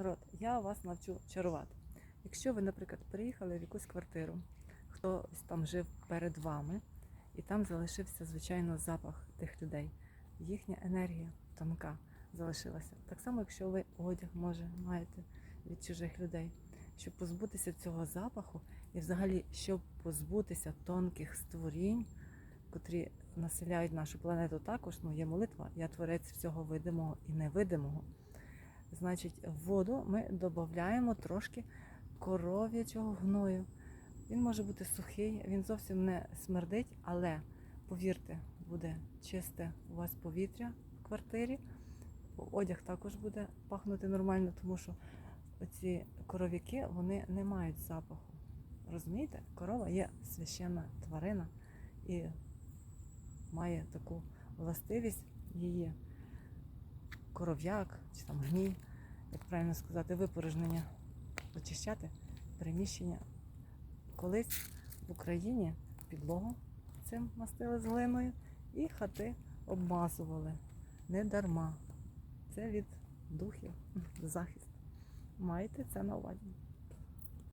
Народ, я вас навчу чарувати. Якщо ви, наприклад, приїхали в якусь квартиру, хтось там жив перед вами, і там залишився, звичайно, запах тих людей. Їхня енергія тонка залишилася. Так само, якщо ви одяг, може, маєте від чужих людей, щоб позбутися цього запаху, і взагалі, щоб позбутися тонких створінь, котрі населяють нашу планету також, ну є молитва, я творець всього видимого і невидимого. Значить, в воду ми додаємо трошки коров'ячого гною. Він може бути сухий, він зовсім не смердить, але повірте, буде чисте у вас повітря в квартирі. Одяг також буде пахнути нормально, тому що оці коров'яки вони не мають запаху. Розумієте? Корова є священна тварина і має таку властивість її коров'як чи там гній, як правильно сказати, випорожнення очищати приміщення. Колись в Україні підлогу цим мастили з глиною і хати обмазували. Не дарма. Це від духів захист. Майте це на увазі.